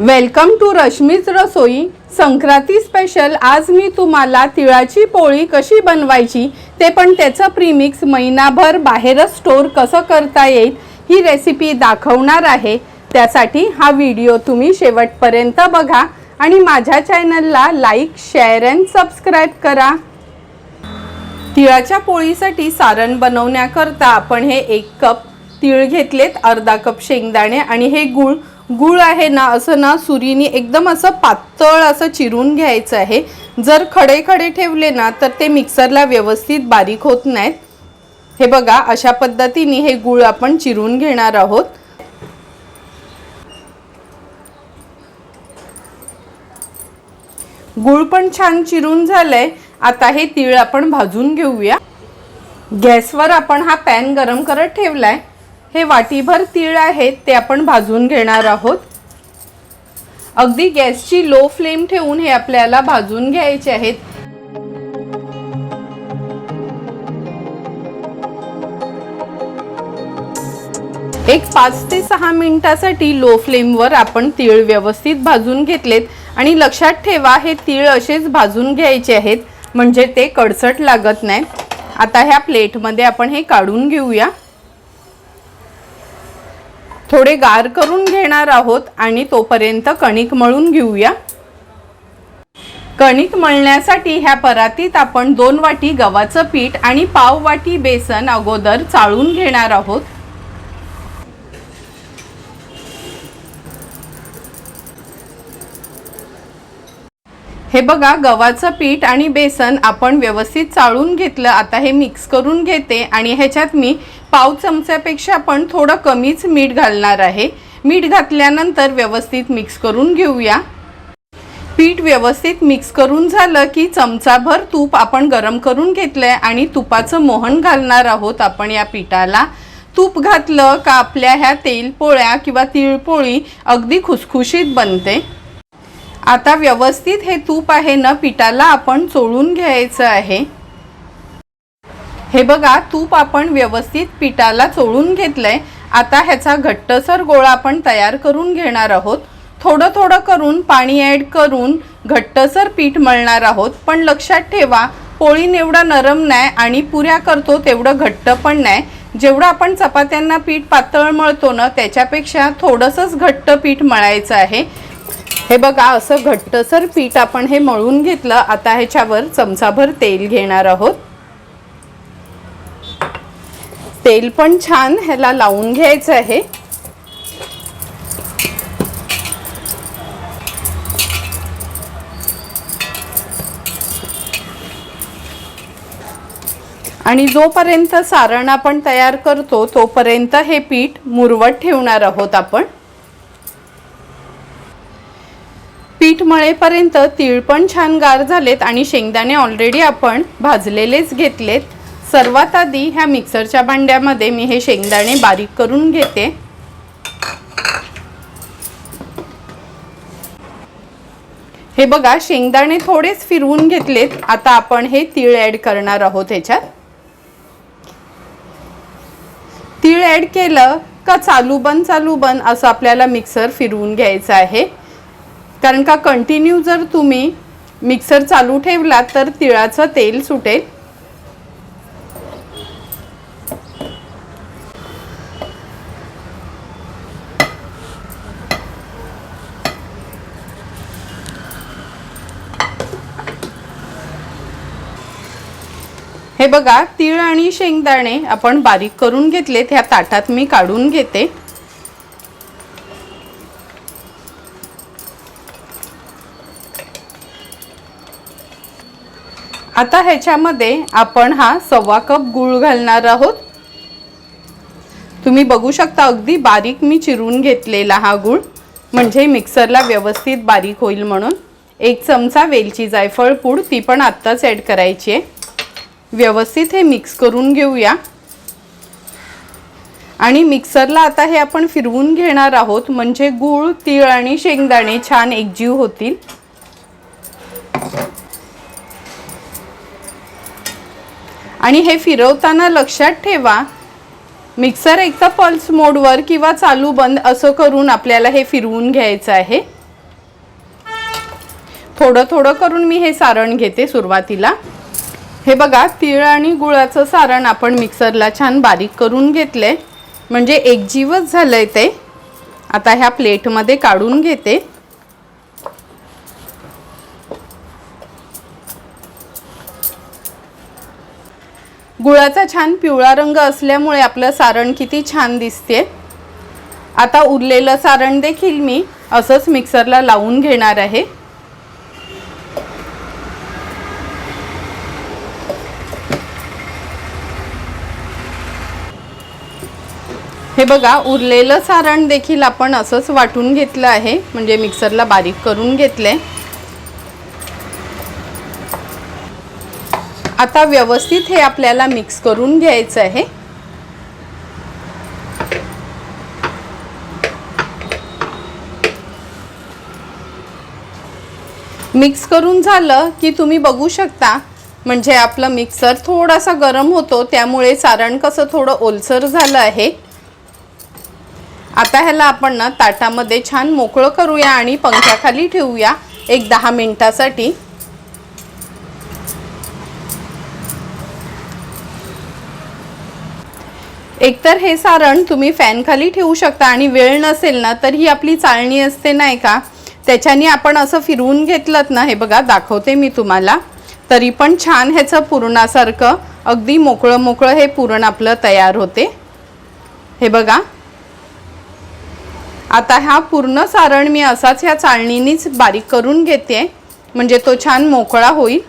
Welcome to रश्मीच रसोई. Sankranti special आज मी तुम्हाला तिळाची पोळी कशी बनवायची ते पण त्याचं प्रीमिक्स महिनाभर बाहेरच स्टोर कसं करता येईल ही रेसिपी दाखवणार आहे. त्यासाठी हा व्हिडिओ तुम्ही शेवटपर्यंत बघा आणि माझ्या चॅनलला लाईक शेअर अँड सबस्क्राईब करा. तिळाच्या पोळीसाठी सारण बनवण्याकरता आपण हे एक कप तिळ घेतलेत अर्धा कप शेंगदाणे आणि हे गुळ गुळ आहे ना असं ना सुरीने एकदम असं पातळ असं चिरून घ्यायचं आहे. जर खडे खडे ठेवले ना तर ते मिक्सरला व्यवस्थित बारीक होत नाहीत. हे बघा अशा पद्धतीने हे गुळ आपण चिरून घेणार आहोत. गुळ पण छान चिरून झालंय. आता हे तीळ आपण भाजून घेऊया. गॅसवर आपण हा पॅन गरम करत ठेवलाय. हे वाटीभर तीळ आहेत ते आपण भाजून घेणार आहोत. अगदी गॅसची लो फ्लेम ठेवून हे आपल्याला भाजून घ्यायचे आहेत. एक पाच ते सहा मिनिटासाठी लो फ्लेमवर आपण तीळ व्यवस्थित भाजून घेतलेत आणि लक्षात ठेवा हे तीळ असेच भाजून घ्यायचे आहेत म्हणजे ते कडसट लागत नाही. आता ह्या प्लेटमध्ये आपण हे काढून घेऊया. थोडे गार करून घेणार आहोत आणि तोपर्यंत कणिक मळून घेऊया. कणिक मळण्यासाठी ह्या परातीत आपण दोन वाटी गव्हाचं पीठ आणि पाव वाटी बेसन अगोदर चाळून घेणार आहोत. हे बघा गव्हाचं पीठ आणि बेसन आपण व्यवस्थित चाळून घेतलं. आता हे मिक्स करून घेते आणि ह्याच्यात मी पाव चमच्यापेक्षा पण थोडं कमीच मीठ घालणार आहे. मीठ घातल्यानंतर व्यवस्थित मिक्स करून घेऊया. पीठ व्यवस्थित मिक्स करून झालं की चमचाभर तूप आपण गरम करून घेतलंय आणि तुपाचं मोहन घालणार आहोत आपण या पिठाला. तूप घातलं का आपल्या ह्या तेलपोळ्या किंवा तिळपोळी अगदी खुसखुशीत बनते. आता व्यवस्थित हे तूप आहे ना पिठाला आपण चोळून घ्यायचं आहे. हे बघा तूप आपण व्यवस्थित पिठाला चोळून घेतलंय. आता ह्याचा घट्टसर गोळा आपण तयार करून घेणार आहोत. थोडं थोडं करून पाणी ॲड करून घट्टसर पीठ मळणार आहोत. पण लक्षात ठेवा पोळीन एवढा नरम नाही आणि पुऱ्या करतो तेवढं घट्ट पण नाही जेवढं आपण चपात्यांना पीठ पातळ मळतो ना त्याच्यापेक्षा थोडंसंच घट्ट पीठ मळायचं आहे. हे बघा असं घट्टसर पीठ आपण हे मळून घेतलं आता ह्याच्यावर चमचाभर तेल घेणार आहोत. तेल पण छान ह्याला लावून घ्यायचं आहे. आणि जोपर्यंत सारण आपण तयार करतो तोपर्यंत हे पीठ मुरवत ठेवणार आहोत आपण. पीठ मळेपर्यंत तीळ पण छान गार झालेत आणि शेंगदाणे ऑलरेडी आपण भाजलेलेच घेतलेत. सर्वात आधी ह्या मिक्सरच्या भांड्यामध्ये मी हे शेंगदाणे बारीक करून घेते. हे बघा शेंगदाणे थोडेच फिरवून घेतलेत. आता आपण हे तीळ ॲड करणार आहोत ह्याच्यात. तीळ ॲड केलं का चालू बंद चालू बंद असं आपल्याला मिक्सर फिरवून घ्यायचं आहे. कारण का कंटिन्यू जर तुम्ही मिक्सर चालू ठेवला तर तिळाचं तेल सुटेल. हे बघा तीळ आणि शेंगदाणे आपण बारीक करून घेतलेत ह्या ताटात मी काढून घेते. आता ह्याच्यामध्ये आपण हा सव्वा कप गूळ घालणार आहोत. तुम्ही बघू शकता अगदी बारीक मी चिरून घेतलेला हा गूळ. म्हणजे मिक्सरला व्यवस्थित बारीक होईल म्हणून. एक चमचा वेलची जायफळ पूड ती पण आत्ताच ॲड करायची आहे. व्यवस्थित हे मिक्स करून घेऊया. आणि मिक्सरला आता हे आपण फिरवून घेणार आहोत. म्हणजे गूळ तीळ आणि शेंगदाणे छान एकजीव होतील. आणि हे फिरवताना लक्षात ठेवा मिक्सर एक तर पल्स मोडवर किंवा चालू बंद असं करून आपल्याला हे फिरवून घ्यायचं आहे. थोडं थोडं करून मी हे सारण घेते सुरुवातीला. हे बघा तीळ आणि गुळाचं सारण आपण मिक्सरला छान बारीक करून घेतले म्हणजे एकजीवच झालं आहे ते. आता ह्या प्लेटमध्ये काढून घेते. गुळाचा छान पिवळा रंग असल्यामुळे आपलं सारण किती छान दिसते. आता उरलेलं सारण देखील मी असंच मिक्सरला लावून घेणार आहे. हे बघा उरलेलं सारण देखील आपण असंच वाटून घेतलं आहे. म्हणजे मिक्सरला बारीक करून घेतले आता व्यवस्थित हे आपल्याला मिक्स करून घ्यायचं आहे. मिक्स करून झालं की तुम्ही बघू शकता म्हणजे आपलं मिक्सर थोडासा गरम होतो त्यामुळे सारण कसं थोडं ओलसर झालं आहे. आता ह्याला आपण ना ताटामध्ये छान मोकळं करूया आणि पंख्याखाली ठेवूया एक दहा मिनिटासाठी. एकतर हे सारण तुम्ही फॅनखाली ठेवू शकता आणि वेळ नसेल ना तर ही आपली चाळणी असते नाही का? त्याच्याने आपण असं फिरवून घेतलं ना हे बघा दाखवते मी तुम्हाला. तरी पण छान ह्याचं पुरणासारखं अगदी मोकळं मोकळं हे पुरण आपलं तयार होते. हे बघा. आता हा पूर्ण सारण मी असाच ह्या चाळणीनीच बारीक करून घेते. म्हणजे तो छान मोकळा होईल.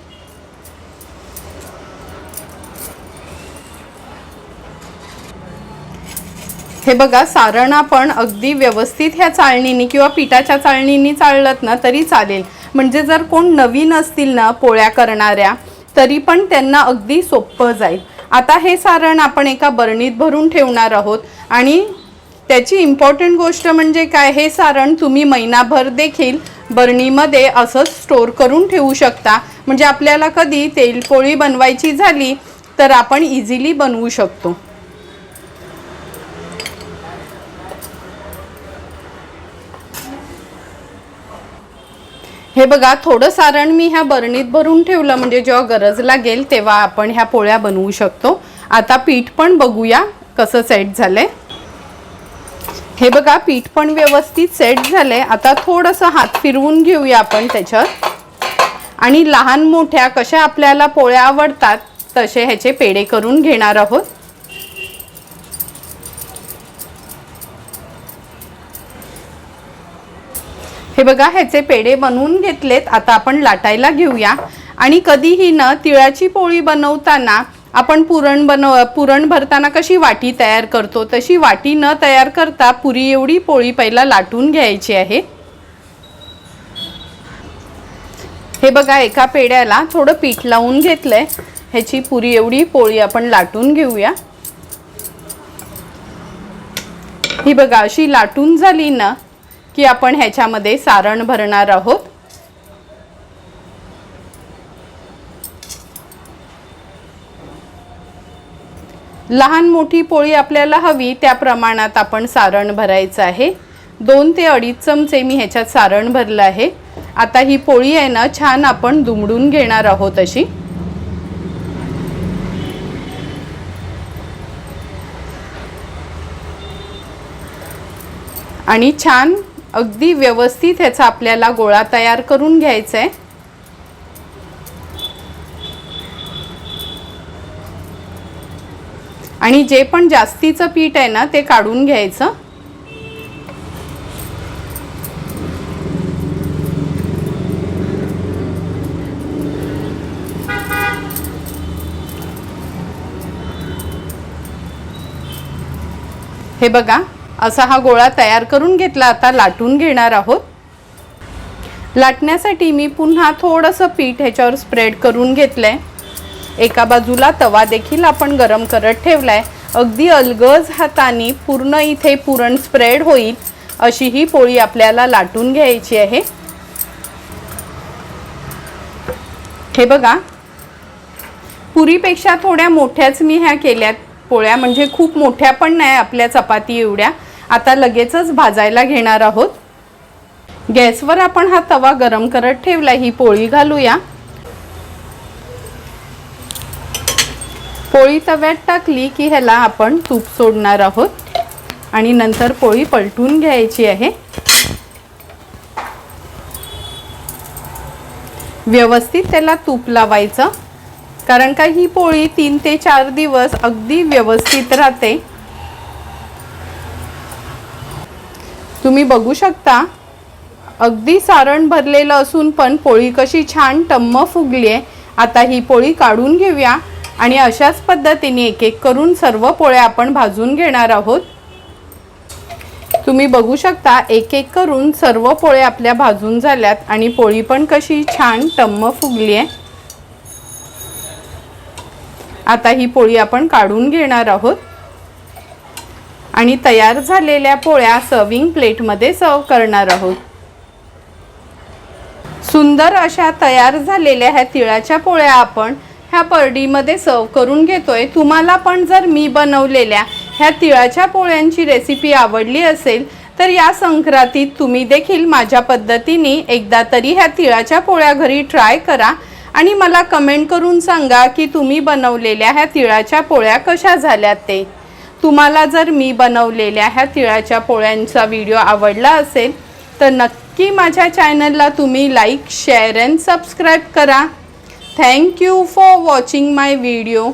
हे बघा सारण आपण अगदी व्यवस्थित ह्या चाळणीनी किंवा पिठाच्या चाळणीनी चाळलत ना तरी चालेल. म्हणजे जर कोण नवीन असतील ना पोळ्या करणाऱ्या तरी पण त्यांना अगदी सोपं जाईल. आता हे सारण आपण एका बरणीत भरून ठेवणार आहोत आणि त्याची इम्पॉर्टंट गोष्ट म्हणजे काय हे सारण तुम्ही महिनाभर देखील बरणीमध्ये असंच स्टोर करून ठेवू शकता. म्हणजे आपल्याला कधी तेलपोळी बनवायची झाली तर आपण इझिली बनवू शकतो. हे बघा थोडं सारण मी ह्या बरणीत भरून ठेवलं म्हणजे जेव्हा गरज लागेल तेव्हा आपण ह्या पोळ्या बनवू शकतो. आता पीठ पण बघूया कसं सेट झालंय. हे बघा पीठ पण व्यवस्थित सेट झालंय. आता थोडंसं हात फिरवून घेऊया आपण त्याच्यात. आणि लहान मोठ्या कशा आपल्याला पोळ्या आवडतात तसे ह्याचे पेढे करून घेणार आहोत. हे बघा ह्याचे पेढे बनवून घेतलेत. आता आपण लाटायला घेऊया. आणि कधीही न तिळाची पोळी बनवताना आपण पुरण बनव पुरण भरताना कशी वाटी तयार करतो? तशी वाटी न तयार करता पुरी एवढी पोळी पहिला लाटून घ्यायची आहे. हे बघा एका पेड्याला थोडं पीठ लावून घेतलंय. ह्याची पुरी एवढी पोळी आपण लाटून घेऊया. ही बघा अशी लाटून झाली ना की आपण ह्याच्यामध्ये सारण भरणार आहोत. लहान मोठी पोळी आपल्याला हवी त्या प्रमाणात आपण सारण भरायचं आहे. दोन ते अडीच चमचे मी ह्याच्यात सारण भरलं आहे. आता ही पोळी आहे ना छान आपण दुमडून घेणार आहोत अशी. आणि छान अगदी व्यवस्थित ह्याचा आपल्याला गोळा तयार करून घ्यायचा आहे आणि जे पण जास्तीचं पीठ आहे ना ते काढून घ्यायचं. हे बघा असा हा गोळा तयार करून घेतला आता लाटून घेणार आहोत. लाटण्यासाठी मी पुन्हा थोडंसं पीठ ह्याच्यावर स्प्रेड करून घेतलं आहे एका बाजूला तवा देखील आपण गरम करत ठेवला आहे अगदी अलगज हाताने पूर्ण इथे पुरण स्प्रेड होईल अशी ही पोळी आपल्याला लाटून घ्यायची आहे. हे बघा. पुरीपेक्षा थोड्या मोठ्याच मी ह्या केल्यात. पोळ्या म्हणजे खूप मोठ्या पण नाही आपल्या चपाती एवढ्या. आता लगेचच भाजायला घेणार आहोत. गॅसवर आपण हा तवा गरम करत ठेवला ही पोळी घालूया. पोळी तव्यात टाकली की ह्याला आपण तूप सोडणार आहोत. आणि नंतर पोळी पलटून घ्यायची आहे. व्यवस्थित त्याला तूप लावायचं. कारण का ही पोळी तीन ते चार दिवस अगदी व्यवस्थित राहते. तुम्ही बघू शकता. अगदी सारण भरलेलं असून पण पोळी कशी छान टम्म फुगली आहे आता ही पोळी काढून घेऊया आणि अशाच पद्धतीने एक एक करून सर्व पोळ्या आपण भाजून घेणार आहोत. तुम्ही बघू शकता एक एक करून सर्व पोळ्या आपल्या भाजून झाल्यात आणि पोळी पण कशी छान टम्म फुगली आहे आता ही पोळी आपण काढून घेणार आहोत. आणि तयार झालेल्या पोळ्या सर्विंग प्लेटमध्ये सर्व करणार आहोत. सुंदर अशा तयार झालेल्या ह्या तिळाच्या पोळ्या आपण ह्या परडीमध्ये सर्व करून घेतोय. तुम्हाला पण जर मी बनवलेल्या ह्या तिळाच्या पोळ्यांची रेसिपी आवडली असेल तर या संक्रांतीत तुम्ही देखील माझ्या पद्धतीने एकदा तरी ह्या तिळाच्या पोळ्या घरी ट्राय करा आणि मला कमेंट करून सांगा की तुम्ही बनवलेल्या ह्या तिळाच्या पोळ्या कशा झाल्यात ते. तुम्हाला जर मी बनवलेल्या ह्या तिळाच्या पोळ्यांचा व्हिडिओ आवडला असेल तर नक्की माझ्या चॅनलला तुम्ही लाईक शेअर अँड सबस्क्राईब करा. Thank you for watching my video